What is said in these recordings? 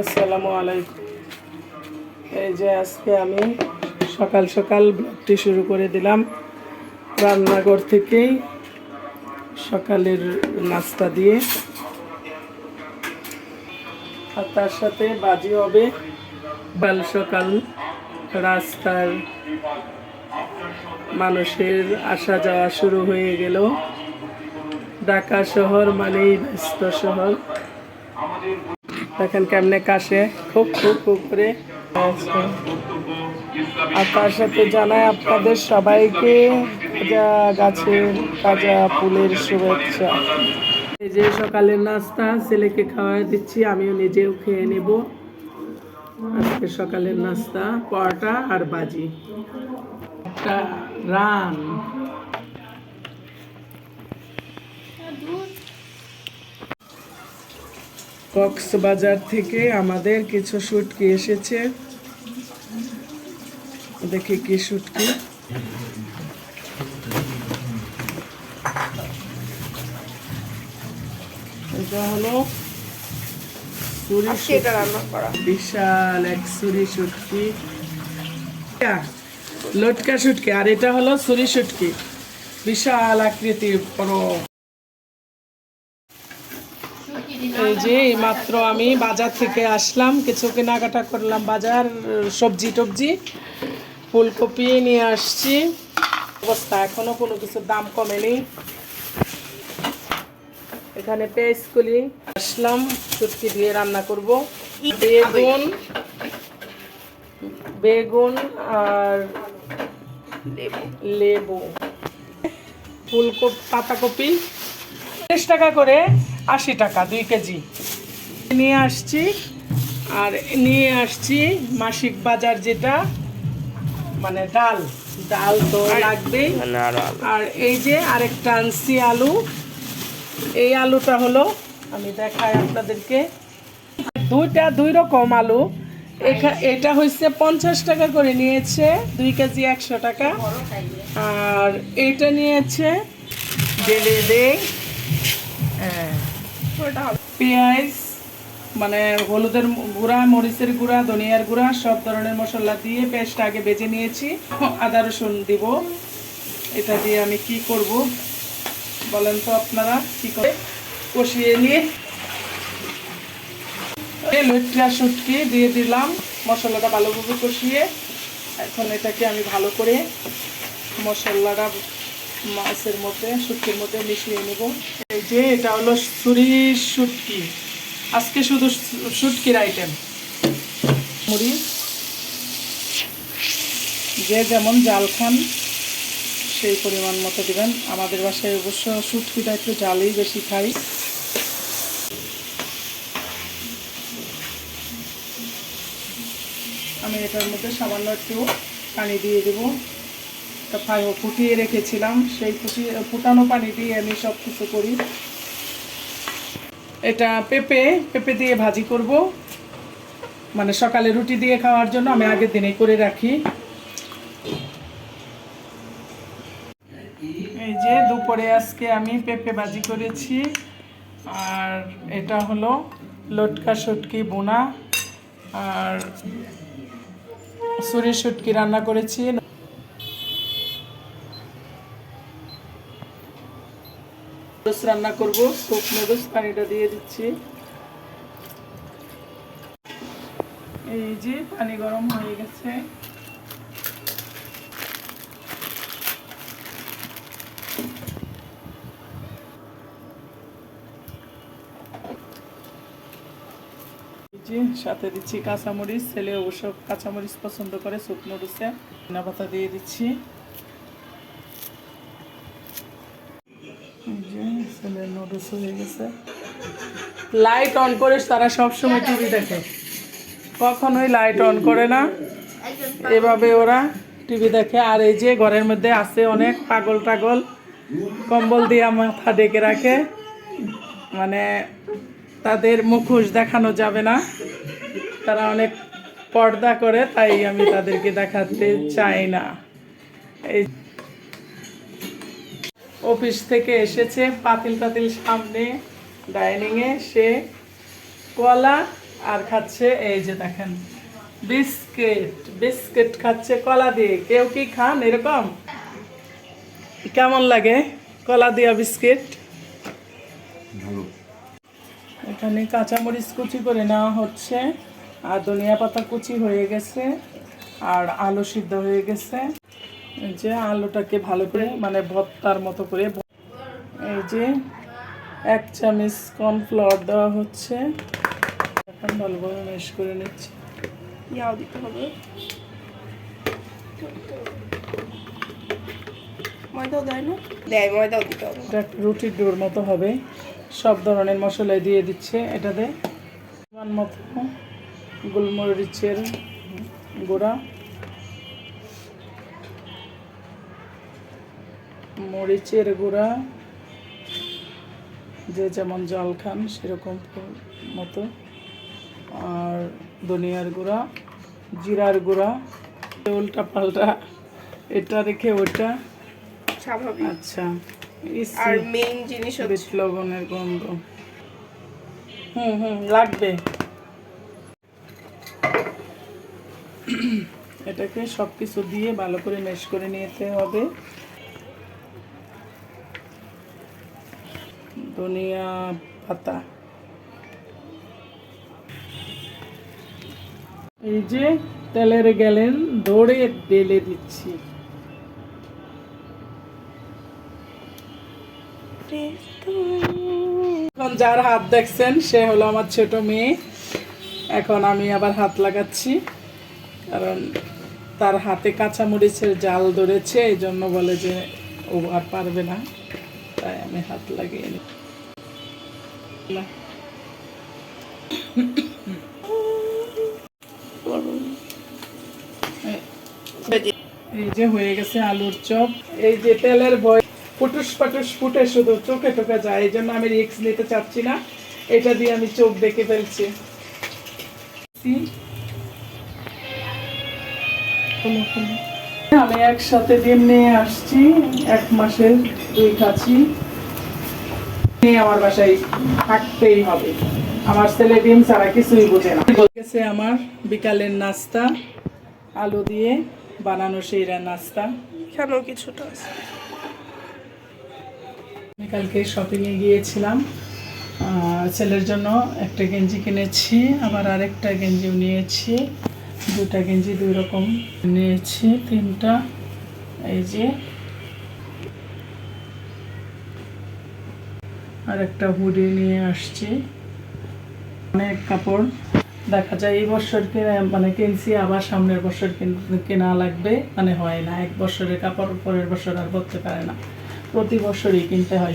আসসালামু আলাইকুম। এই যে আজকে আমি সকাল সকাল ব্লগটি শুরু করে দিলাম। রান্নাঘর থেকেই সকালের নাস্তা দিয়ে। আর তার সাথে বাজি হবে বাল সকাল রাস্তার মানুষের আসা যাওয়া শুরু হয়ে গেল। ঢাকা শহর মানেই ব্যস্ত শহর। দেখেন কেমনে কাশে। খুব খুব খুব করে আর তার সাথে জানাই আপনাদের সবাইকে তাজা গাছের তাজা ফুলের শুভেচ্ছা। এই যে সকালের নাস্তা, ছেলেকে খাওয়াই দিচ্ছি, আমিও নিজেও খেয়ে নেব। আজকে সকালের নাস্তা, পরোটা আর বাজি একটা রান। কক্সবাজার থেকে আমাদের কিছু শুটকি এসেছে। দেখি কি শুটকি। এটা হলো বিশাল এক সুরি শুটকি। লটকা শুটকি আর এটা হলো সুরি শুটকি। বিশাল আকৃতির বড় এই যে মাত্র আমি বাজার থেকে আসলাম, কিছু কেনাকাটা করলাম, বাজার, সবজি টবজি, ফুলকপি নিয়ে আসছি। অবস্থা, এখনও কোনো কিছুর দাম কমেনি। এখানে পেঁয়াজগুলি আসলাম চুটকি দিয়ে রান্না করব। বেগুন বেগুন আর লেবু। ফুলকপি, পাতাকপি, তিরিশ টাকা করে আশি টাকা দুই কেজি। নিয়ে আসছি আর নিয়ে আসছি মাসিক বাজার যেটা মানে ডাল। ডাল তো লাগবেই। মানে আরও এই যে আরেকটা আনছি আলু। এই আলুটা হলো আমি দেখাই আপনাদেরকে। দুইটা দুই রকম আলু। এটা হচ্ছে পঞ্চাশ টাকা করে নিয়েছে দুই কেজি একশো টাকা। আর এইটা নিয়েছে ডেলে দে। হ্যাঁ, পেঁয়াজ মানে হলুদের গুঁড়া, মরিচের গুঁড়া, ধনিয়ার গুঁড়া, সব ধরনের মশলা দিয়ে পেস্টটা আগে বেজে নিয়েছি। আদা, রসুন দিব। এটা দিয়ে আমি কি করব বলেন তো আপনারা কি করে? কষিয়ে নিয়ে লইট্টা শুটকি দিয়ে দিলাম। মশলাটা ভালোভাবে কষিয়ে এখন এটাকে আমি ভালো করে মশলাটা মাছের মধ্যে, শুটকির মধ্যে মিশিয়ে নেব। এই যে, এটা হলো ছুরি শুটকি। আজকে শুধু শুটকির আইটেম মুড়ি। যে যেমন জাল খান, সেই পরিমাণ মতো দেবেন। আমাদের বাসায় অবশ্য শুটকিটা একটু জালই বেশি খাই। আমি এটার মধ্যে সামান্য একটু পানি দিয়ে দেবো। ফুটিয়ে রেখেছিলাম। সেই ফুটিয়ে, ফুটানো পানি দিয়ে আমি সব কিছু করি। এটা পেঁপে পেঁপে দিয়ে ভাজি করব। মানে সকালে রুটি দিয়ে খাওয়ার জন্য আমি আগের দিনেই করে রাখি। এই যে দুপুরে আজকে আমি পেঁপে ভাজি করেছি। আর এটা হলো লটকা শুটকি বোনা। আর সুরি শুটকি রান্না করেছি। রান্না করব পানিটা দিয়ে দিচ্ছি। এই যে পানি গরম হয়ে গেছে। সাথে দিচ্ছি কাঁচামরিচ, ছেলে অবশ্য কাঁচামরিচ পছন্দ করে শুকনো ধনা পাতা দিয়ে দিচ্ছি এই যে ছেলের নুডলস হয়ে গেছে। লাইট অন করে তারা সব সময় টিভি দেখে। কখনোই লাইট অন করে না। এভাবে ওরা টিভি দেখে। আর এই যে ঘরের মধ্যে আছে অনেক পাগল টাগল। কম্বল দিয়ে মাথা ডেকে রাখে। মানে তাদের মুখোশ দেখানো যাবে না। তারা অনেক পর্দা করে, তাই আমি তাদেরকে দেখাতে চাই না। এই অফিস থেকে এসেছে পাতিল পাতিল সামনে ডাইনিংয়ে সে কলা আর খাচ্ছে এই যে দেখেন বিস্কিট বিস্কিট খাচ্ছে কলা দিয়ে। কেউ কি খান এরকম? কেমন লাগে কলা দিয়া বিস্কিট? এখানে কাঁচামরিচ কুচি করে নেওয়া হচ্ছে আর ধনিয়া পাতা কুচি হয়ে গেছে আর আলু সিদ্ধ হয়ে গেছে। যে আলুটাকে ভালো করে মানে ভর্তার মতো করে এই যে এক চামচ কর্নফ্লাওয়ার দেওয়া হচ্ছে। এখন ভালোভাবে মেশ করে নিচ্ছি। ইয়াও দিতে হবে। ময়দাও দেয় না? দেয় ময়দাও দিতে হবে। এটা রুটির ডোর মতো হবে। সব ধরনের মশলা দিয়ে দিচ্ছে এটাতে। মতো গোলমরিচের গুঁড়া। মরিচের গুঁড়া যে যেমন জল খান সেরকম মতো। আর ধনিয়ার গুঁড়া জিরার গুঁড়া উল্টা পাল্টা এটা রেখে ওটা স্বাভাবিক। আচ্ছা আর মেইন জিনিস হচ্ছে লবণের গন্ধ। হুম হুম লাগবে। এটাকে সব কিছু দিয়ে ভালো করে মেশ করে নিতে হবে। ধনিয়া পাতা। এই যে তেলের গেলেন দৌড়ে ঢেলে দিচ্ছি। এখন যার হাত দেখছেন, সে হলো আমার ছোট মেয়ে। এখন আমি আবার হাত লাগাচ্ছি, কারণ তার হাতে কাঁচা মরিচের জাল ধরেছে এই জন্য বলে যে ও আর পারবে না, তাই আমি হাত লাগিয়ে নি না। এই যে হয়ে গেছে আলুর চপ। এই যে তেলের ফুটুস ফুটে শুধু চোখে টোকে যায়, এই জন্য আমি রিক্স নিতে চাচ্ছি না। এটা দিয়ে আমি চোখ দেখে ফেলছি। আমি একসাথে ডিম নিয়ে আসছি, এক মাসের দুই কাছি আমার বাসায় থাকতেই হবে। আমার ছেলে ডিম ছাড়া কিছুই বোঝে না। গেছে আমার বিকালের নাস্তা আলু দিয়ে বানানো সেই নাস্তা। এখানেও কিছুটা কালকে শপিংয়ে গিয়েছিলাম। ছেলের জন্য একটা গেঞ্জি কিনেছি আবার আরেকটা গেঞ্জিও নিয়েছি। দুটা গেঞ্জি দুই রকম নিয়েছি তিনটা। এই যে আর একটা হুডি নিয়ে আসছি। অনেক কাপড়। দেখা যায় এই বছর কিনে- মানে কিনছি, আবার সামনের বছর কিন- লাগবে। মানে হয় না, এক বছরের কাপড়, পরের বছর আর করতে পারে না। প্রতি বছরই কিনতে হয়।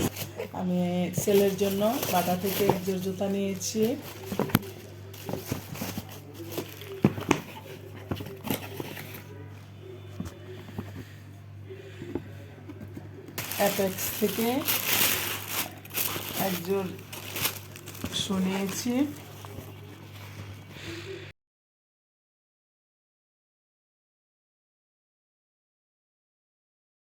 আমি ছেলের জন্য বাটা থেকে এক জোড় জুতা নিয়েছি। থেকে এক জোড় শু নিয়েছি